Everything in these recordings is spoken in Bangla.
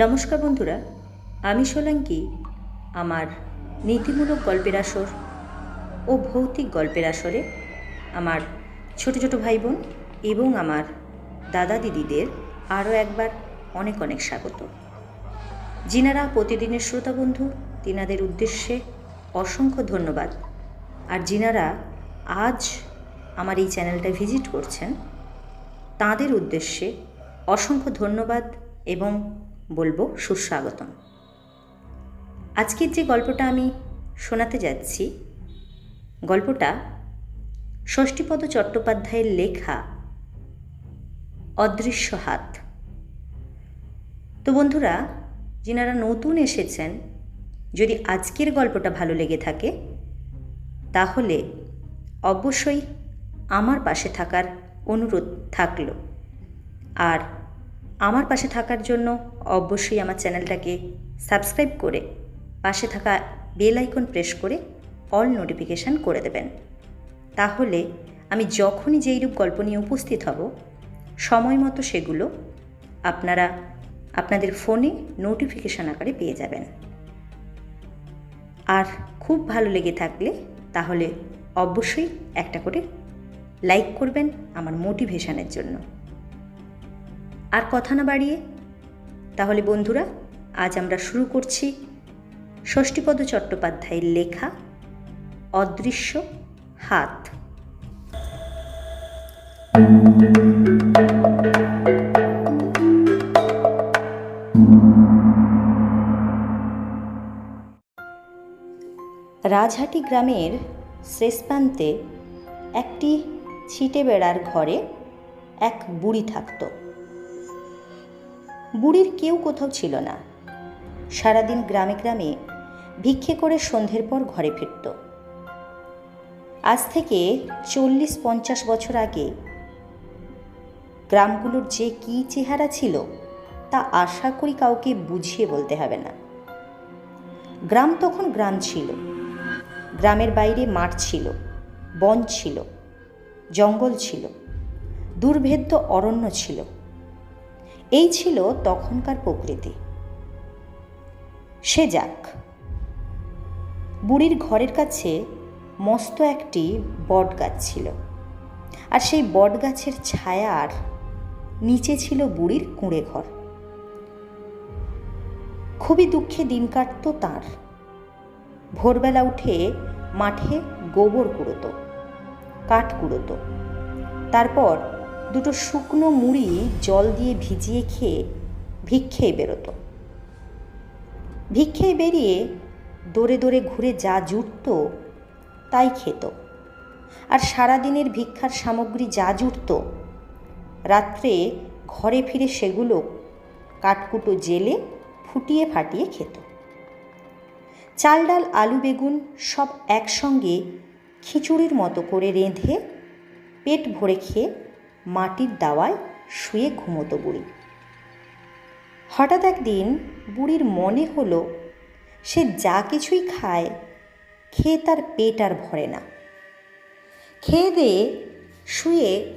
নমস্কার বন্ধুরা, আমি সোলাঙ্কি, আমার নীতিমূলক গল্পের আসর ও ভৌতিক গল্পের আসরে আমার ছোট ছোট ভাই বোন এবং আমার দাদা দিদিদের আরও একবার অনেক অনেক স্বাগত। যিনারা প্রতিদিনের শ্রোতা বন্ধু, তিনাদের উদ্দেশ্যে অসংখ্য ধন্যবাদ। আর যিনারা আজ আমার এই চ্যানেলটা ভিজিট করছেন, তাঁদের উদ্দেশ্যে অসংখ্য ধন্যবাদ এবং বলব সুস্বাগতম। আজকের যে গল্পটা আমি শোনাতে যাচ্ছি, গল্পটা ষষ্ঠীপদ চট্টোপাধ্যায়ের লেখা অদৃশ্য হাত। তো বন্ধুরা, যিনারা নতুন এসেছেন, যদি আজকের গল্পটা ভালো লেগে থাকে, তাহলে অবশ্যই আমার পাশে থাকার অনুরোধ থাকল। আর আমার পাশে থাকার জন্য অবশ্যই আমার চ্যানেলটাকে সাবস্ক্রাইব করে পাশে থাকা বেল আইকন প্রেস করে অল নোটিফিকেশান করে দেবেন। তাহলে আমি যখনই যেইরূপ গল্প নিয়ে উপস্থিত হব, সময় মতো সেগুলো আপনারা আপনাদের ফোনে নোটিফিকেশান আকারে পেয়ে যাবেন। আর খুব ভালো লেগে থাকলে তাহলে অবশ্যই একটা করে লাইক করবেন আমার মোটিভেশানের জন্য। আর কথা না বাড়িয়ে? তাহলে বন্ধুরা, আজ আমরা শুরু করছি ষষ্ঠীপদ চট্টোপাধ্যায়ের লেখা, অদৃশ্য হাত। রাজহাটি গ্রামের শেষ প্রান্তে একটি ছিটে বেড়ার ঘরে এক বুড়ি থাকতো। বুড়ির কেউ কোথাও ছিল না। সারাদিন গ্রামে গ্রামে ভিক্ষে করে সন্ধ্যের পর ঘরে ফিরত। আজ থেকে চল্লিশ পঞ্চাশ বছর আগে গ্রামগুলোর যে কী চেহারা ছিল, তা আশা করি কাউকে বুঝিয়ে বলতে হবে না। গ্রাম তখন গ্রাম ছিল। গ্রামের বাইরে মাঠ ছিল, বন ছিল, জঙ্গল ছিল, দুর্ভেদ্য অরণ্য ছিল। এই ছিল তখনকার প্রকৃতি। সে যাক। বুড়ির ঘরের কাছে মস্ত একটি বট গাছ ছিল। আর সেই বট গাছের ছায়ার নিচে ছিল বুড়ির কুঁড়ে ঘর। খুবই দুঃখে দিন কাটত তাঁর। ভোরবেলা উঠে মাঠে গোবর কুড়োতো, কাঠ কুড়োতো। তারপর দুটো শুকনো মুড়ি জল দিয়ে ভিজিয়ে খেয়ে ভিক্ষেই বেরোতো। ভিক্ষেই বেরিয়ে দৌড়ে দৌড়ে ঘুরে যা জুটত তাই খেত। আর সারাদিনের ভিক্ষার সামগ্রী যা জুটত, রাত্রে ঘরে ফিরে সেগুলো কাঠকুটো জেলে ফুটিয়ে ফাটিয়ে খেত। চাল ডাল, আলু বেগুন সব একসঙ্গে খিচুড়ির মতো করে রেঁধে পেট ভরে খেয়ে মাটির দাওয়ায় শুয়ে ঘুমোতো বুড়ি। হঠাৎ একদিন বুড়ির মনে হলো, সে যা কিছুই খায়, খেয়ে তার পেট আর ভরে না। খেয়ে দিয়ে শুয়ে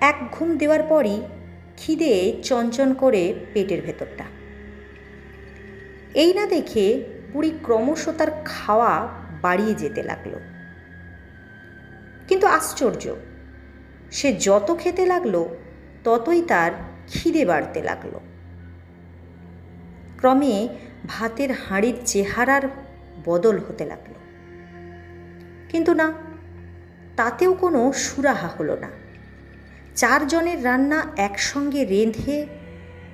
এক ঘুম দেওয়ার পরই খিদে চঞ্চন করে পেটের ভেতরটা। এই না দেখে বুড়ি ক্রমশ তার খাওয়া বাড়িয়ে যেতে লাগল। কিন্তু আশ্চর্য সে যত খেতে লাগল, ততই তার খিদে বাড়তে লাগল। ক্রমে ভাতের হাঁড়ির চেহারার বদল হতে লাগল। কিন্তু না, তাতেও কোনো সুরাহা হলো না। চারজনের রান্না একসঙ্গে রেঁধে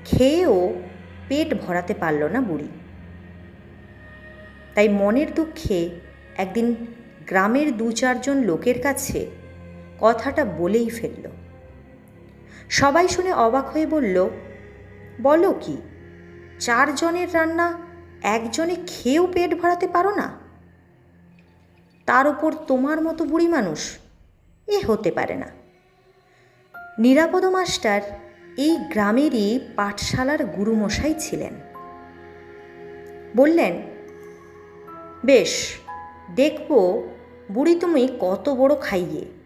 খেয়েও পেট ভরাতে পারল না বুড়ি। তাই মনের দুঃখে একদিন গ্রামের দু চারজন লোকের কাছে কথাটা বলেই ফেলল। সবাই শুনে অবাক হয়ে বলল, বলো কি, চারজনের রান্না একজনে খেয়েও পেট ভরাতে পারো না? তার ওপর তোমার মতো বুড়ি মানুষ এ হতে পারে না। নিরাপদ মাস্টার এই গ্রামেরই পাঠশালার গুরুমশাই ছিলেন। বললেন, বেশ, দেখব বুড়ি তুমি কত বড় খাইয়ে।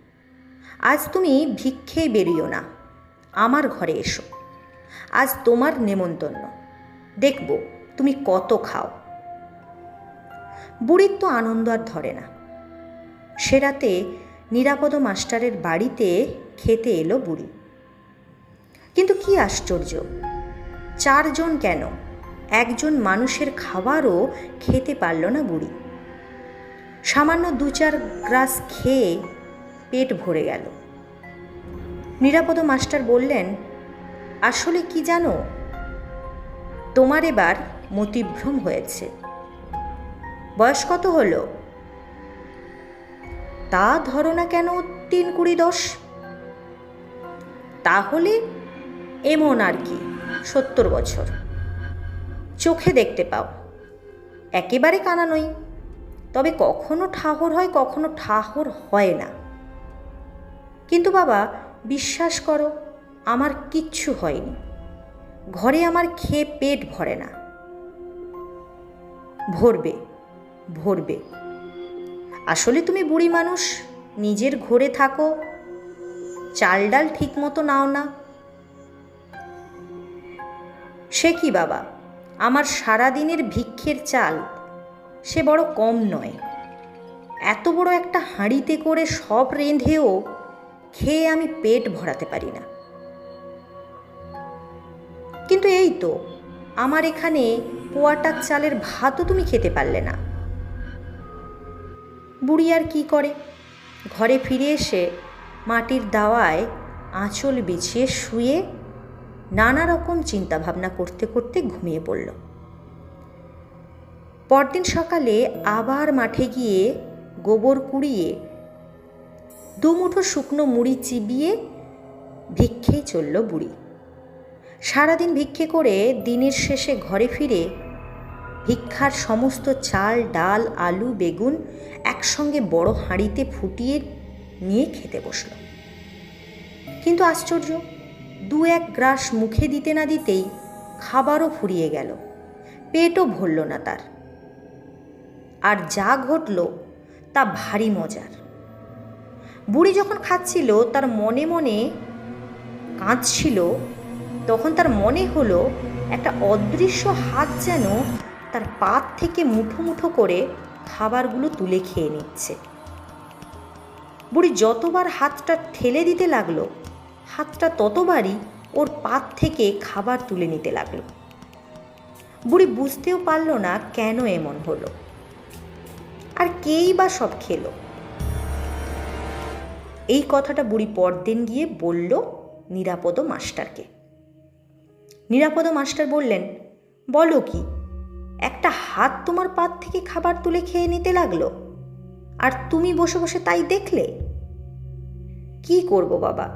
আজ তুমি ভিক্ষেই বেরিও না। আমার ঘরে এসো। আজ তোমার নেমন্তন্ন। দেখব তুমি কত খাও। বুড়ির তো আনন্দ আর ধরে না। সে রাতে নিরাপদ মাস্টারের বাড়িতে খেতে এলো বুড়ি। কিন্তু কি আশ্চর্য, চারজন কেন? একজন মানুষের খাবারও খেতে পারল না বুড়ি। সামান্য দু চার গ্রাস খেয়ে পেট ভরে গেল। নিরাপদ মাস্টার বললেন, আসলে কি জানো? তোমার এবার মতিভ্রম হয়েছে। বয়স কত হলো? তা ধরো না কেন, তিন কুড়ি দশ। তাহলে এমন আর কি, সত্তর বছর। চোখে দেখতে পাও, একেবারে কানা নই। তবে কখনো ঠাহর হয়, কখনো ঠাহর হয় না। কিন্তু বাবা, বিশ্বাস করো, আমার কিচ্ছু হয়নি। ঘরে আমার খেয়ে পেট ভরে না। ভরবে ভরবে। আসলে তুমি বুড়ি মানুষ, নিজের ঘরে থাকো, চাল ডাল ঠিক মতো নাও না। সে কি বাবা, আমার সারাদিনের ভিক্ষের চাল, সে বড় কম নয়। এত বড় একটা হাঁড়িতে করে সব রেঁধেও খেয়ে আমি পেট ভরাতে পারি না। কিন্তু এই তো, আমার এখানে পোয়াটাক চালের ভাতও তুমি খেতে পারলে না। বুড়ি আর কি করে? ঘরে ফিরে এসে মাটির দাওয়ায় আঁচল বিছিয়ে শুয়ে নানা রকম চিন্তাভাবনা করতে করতে ঘুমিয়ে পড়ল। পরদিন সকালে আবার মাঠে গিয়ে গোবর কুড়িয়ে দুমুঠো শুকনো মুড়ি চিবিয়ে ভিক্ষেই চলল বুড়ি। সারাদিন ভিক্ষে করে দিনের শেষে ঘরে ফিরে ভিক্ষার সমস্ত চাল, ডাল, আলু, বেগুন একসঙ্গে বড় হাঁড়িতে ফুটিয়ে নিয়ে খেতে বসল। কিন্তু আশ্চর্য, দু এক গ্রাস মুখে দিতে না দিতেই খাবারও ফুরিয়ে গেল, পেটও ভরল না তার। আর যা ঘটল তা ভারী মজার। বুড়ি যখন খাচ্ছিল, তার মনে মনে কাঁদছিল। তখন তার মনে হলো, একটা অদৃশ্য হাত যেন তার পাত থেকে মুঠো মুঠো করে খাবারগুলো তুলে খেয়ে নিচ্ছে। বুড়ি যতবার হাতটা ঠেলে দিতে লাগল, হাতটা ততবারই ওর পাত থেকে খাবার তুলে নিতে লাগল। বুড়ি বুঝতেও পারল না কেন এমন হলো। আর কেই বা সব খেলো? এই কথাটা বুড়ি পরদিন গিয়ে বলল নিরাপদ মাস্টারকে। নিরাপদ মাস্টার বললেন, বলো কি, একটা হাত তোমার পাত থেকে খাবার তুলে খেয়ে নিতে লাগল, আর তুমি বসে বসে তাই দেখলে? কি করব বাবা?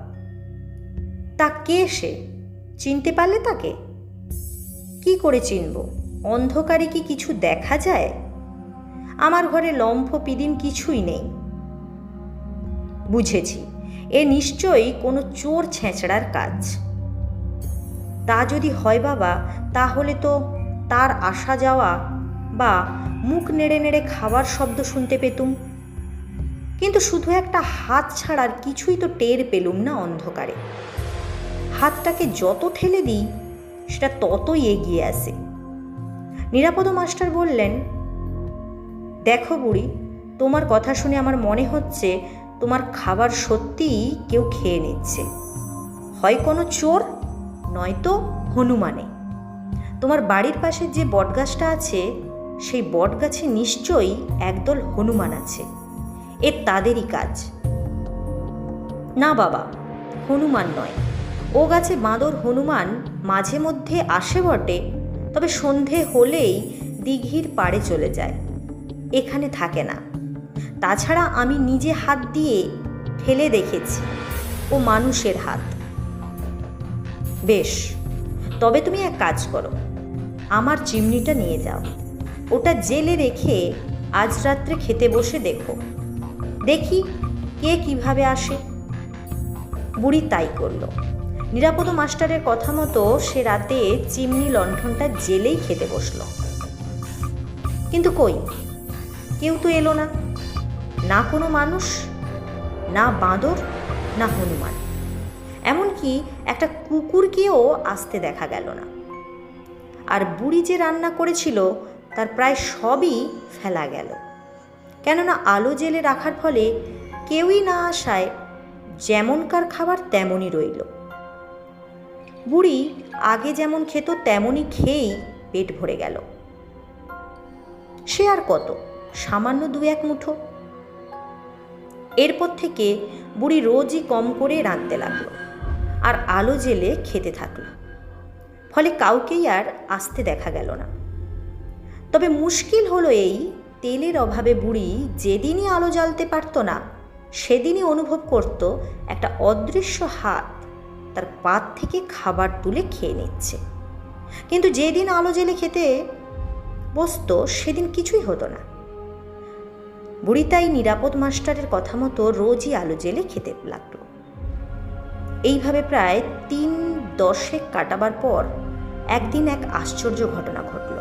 তা কে সে? চিনতে পারলে তাকে? কি করে চিনব? অন্ধকারে কি কিছু দেখা যায়? আমার ঘরে লম্ফ পিদিম কিছুই নেই। বুঝেছি। এ নিশ্চয়ই কোনো চোর ছেঁচড়ার কাজ। তা যদি হয় বাবা, তাহলে তো তার আসা যাওয়া বা মুখ নেড়ে নেড়ে খাবার শব্দ শুনতে পেতুম। কিন্তু শুধু একটা হাত ছাড়ার কিছুই তো টের পেলুম না অন্ধকারে। হাতটাকে যত ঠেলে দিই, সেটা ততই এগিয়ে আসে। নিরাপদ মাস্টার বললেন, দেখো বুড়ি, তোমার কথা শুনে আমার মনে হচ্ছে তোমার খাবার সত্যিই কেউ খেয়ে নিচ্ছে। হয় কোনো চোর, নয়তো হনুমানে। তোমার বাড়ির পাশে যে বটগাছটা আছে, সেই বটগাছে নিশ্চয়ই একদল হনুমান আছে। এ তাদেরই কাজ। না বাবা, হনুমান নয়। ও গাছে বাঁদর হনুমান মাঝে মধ্যে আসে বটে, তবে সন্ধে হলেই দিঘির পাড়ে চলে যায়। এখানে থাকে না। তাছাড়া আমি নিজে হাত দিয়ে ঠেলে দেখেছি, ও মানুষের হাত। বেশ, তবে তুমি এক কাজ করো, আমার চিমনিটা নিয়ে যাও। ওটা জেলে রেখে আজ রাত্রে খেতে বসে দেখো। দেখি কে কীভাবে আসে। বুড়ি তাই করল। নিরাপদ মাস্টারের কথা মতো সে রাতে চিমনি লণ্ঠনটা জেলেই খেতে বসল। কিন্তু কই? কেউ তো এলো না। না কোনো মানুষ, না বাঁদর, না হনুমান। এমনকি একটা কুকুরকেও আসতে দেখা গেল না। আর বুড়ি যে রান্না করেছিল, তার প্রায় সবই ফেলা গেল। কেননা আলো জেলে রাখার ফলে কেউই না আসায় যেমনকার খাবার তেমনই রইল। বুড়ি আগে যেমন খেত, তেমনই খেয়েই পেট ভরে গেল। সে আর কত? সামান্য দু এক মুঠো। এরপর থেকে বুড়ি রোজই কম করে রাঁধতে লাগল আর আলো জেলে খেতে থাকল। ফলে কাউকেই আর আসতে দেখা গেল না। তবে মুশকিল হলো এই তেলের অভাবে বুড়ি যেদিনই আলো জ্বালতে পারত না, সেদিনই অনুভব করত একটা অদৃশ্য হাত তার পাত থেকে খাবার তুলে খেয়ে নিচ্ছে। কিন্তু যেদিন আলো জেলে খেতে বসত, সেদিন কিছুই হতো না। বুড়ি তাই নিরাপদ মাস্টারের কথা মতো রোজই আলো জেলে খেতে লাগল। এইভাবে প্রায় তিন দশেক কাটাবার পর একদিন এক আশ্চর্য ঘটনা ঘটল।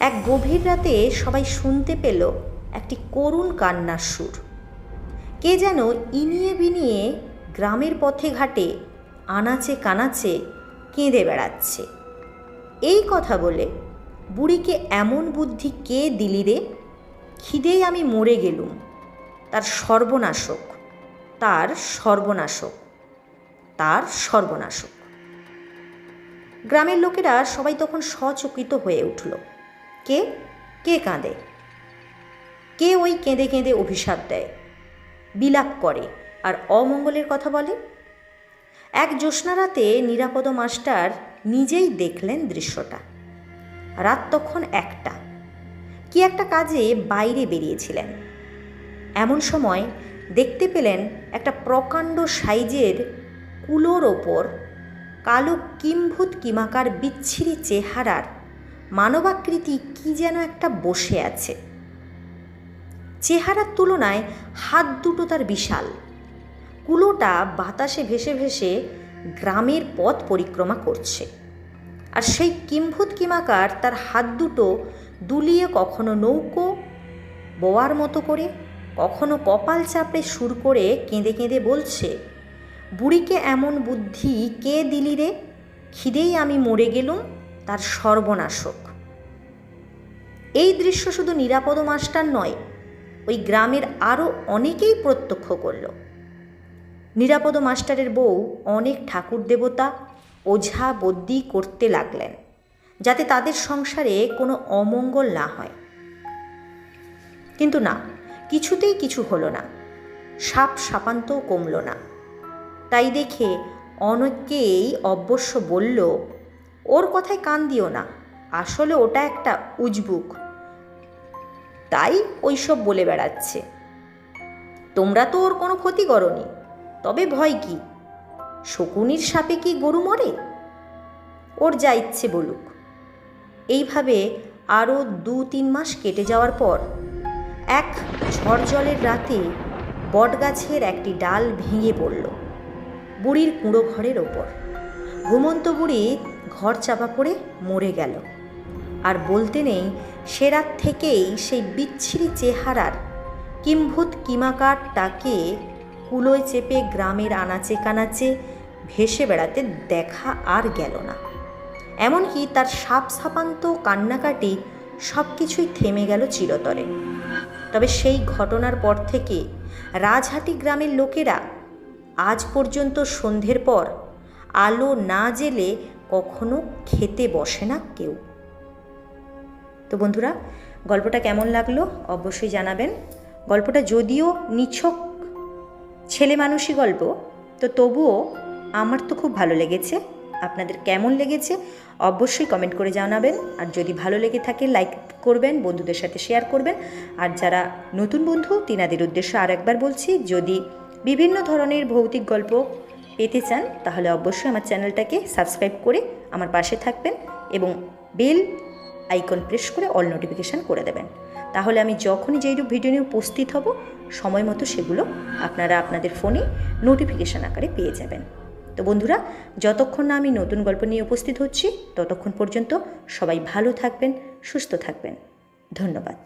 এক গভীর রাতে সবাই শুনতে পেল একটি করুণ কান্নার সুর। কে যেন ইনিয়ে বিনিয়ে গ্রামের পথে ঘাটে আনাচে কানাচে কেঁদে বেড়াচ্ছে। এই কথা বলে বুড়িকে এমন বুদ্ধি কে দিলি রে? খিদেই আমি মরে গেলুম। তার সর্বনাশক তার সর্বনাশক তার সর্বনাশক। গ্রামের লোকেরা সবাই তখন সচকিত হয়ে উঠল। কে? কে কাঁদে? কে ওই কেঁদে কেঁদে অভিশাপ দেয়? বিলাপ করে আর অমঙ্গলের কথা বলে? এক জ্যোৎস্না রাতে নিরাপদ মাস্টার নিজেই দেখলেন দৃশ্যটা। রাত তখন একটা। কি একটা কাজে বাইরে বেরিয়েছিলেন। এমন সময় দেখতে পেলেন একটা প্রকাণ্ড সাইজের কুলোর ওপর কালো কিম্ভূত কিমাকার বিচ্ছিরি চেহারার মানবাকৃতি কি যেন একটা বসে আছে। চেহারার তুলনায় হাত দুটো তার বিশাল। কুলোটা বাতাসে ভেসে ভেসে গ্রামের পথ পরিক্রমা করছে। আর সেই কিম্ভূত কিমাকার তার হাত দুটো দুলিয়ে কখনো নৌকো, বোয়ার মতো করে, কখনো কপাল চাপড়ে সুর করে কেঁদে কেঁদে বলছে, বুড়িকে এমন বুদ্ধি কে দিলি রে? খিদেই আমি মরে গেলুম, তার সর্বনাশক। এই দৃশ্য শুধু নিরাপদ মাস্টার নয়, ওই গ্রামের আরও অনেকেই প্রত্যক্ষ করল। নিরাপদ মাস্টারের বউ অনেক ঠাকুর দেবতা, ওঝা বদ্যি করতে লাগলেন। যাতে তাদের সংসারে কোনো অমঙ্গল না হয়। কিন্তু না, কিছুতেই কিছু হলো না। সাপ সাপান্তও কমল না। তাই দেখে অনেকেই অবশ্য বলল, ওর কথায় কান দিও না, আসলে ওটা একটা উজবুক। তাই ওইসব বলে বেড়াচ্ছে। তোমরা তো ওর কোনো ক্ষতি করনি, তবে ভয় কি? শকুনির সাপে কি গরু মরে? ওর যা ইচ্ছে বলুক। এইভাবে আরও দু তিন মাস কেটে যাওয়ার পর এক ঝড় জলের রাতে বটগাছের একটি ডাল ভেঙে পড়ল বুড়ির কুঁড়ো ঘরের ওপর। ঘুমন্ত বুড়ি ঘর চাপা পড়ে মরে গেল। আর বলতে নেই, সে রাত থেকেই সেই বিচ্ছিরি চেহারার কিম্ভূত কিমাকারটাকে কুলোয় চেপে গ্রামের আনাচে কানাচে ভেসে বেড়াতে দেখা আর গেল না। এমনকি তার সাপ সাপান্ত কান্নাকাটি সব কিছুই থেমে গেল চিরতরে। তবে সেই ঘটনার পর থেকে রাজহাটি গ্রামের লোকেরা আজ পর্যন্ত সন্ধ্যের পর আলো না জেলে কখনো খেতে বসে না কেউ। তো বন্ধুরা, গল্পটা কেমন লাগল অবশ্যই জানাবেন। গল্পটা যদিও নিছক ছেলে মানুষই গল্প, তো তবুও আমার তো খুব ভালো লেগেছে। আপনাদের কেমন লেগেছে, অবশ্যই কমেন্ট করে জানাবেন। আর যদি ভালো লেগে থাকে লাইক করবেন, বন্ধুদের সাথে শেয়ার করবেন। আর যারা নতুন বন্ধু, তিনাদের উদ্দেশ্যে আর একবার বলছি, যদি বিভিন্ন ধরনের ভৌতিক গল্প পেতে চান, তাহলে অবশ্যই আমার চ্যানেলটাকে সাবস্ক্রাইব করে আমার পাশে থাকবেন এবং বেল আইকন প্রেস করে অল নোটিফিকেশান করে দেবেন। তাহলে আমি যখনই যেই ভিডিও নিয়ে উপস্থিত হব, সময় মতো সেগুলো আপনারা আপনাদের ফোনে নোটিফিকেশান আকারে পেয়ে যাবেন। তো বন্ধুরা, যতক্ষণ না আমি নতুন গল্প নিয়ে উপস্থিত হচ্ছি, ততক্ষণ পর্যন্ত সবাই ভালো থাকবেন, সুস্থ থাকবেন। ধন্যবাদ।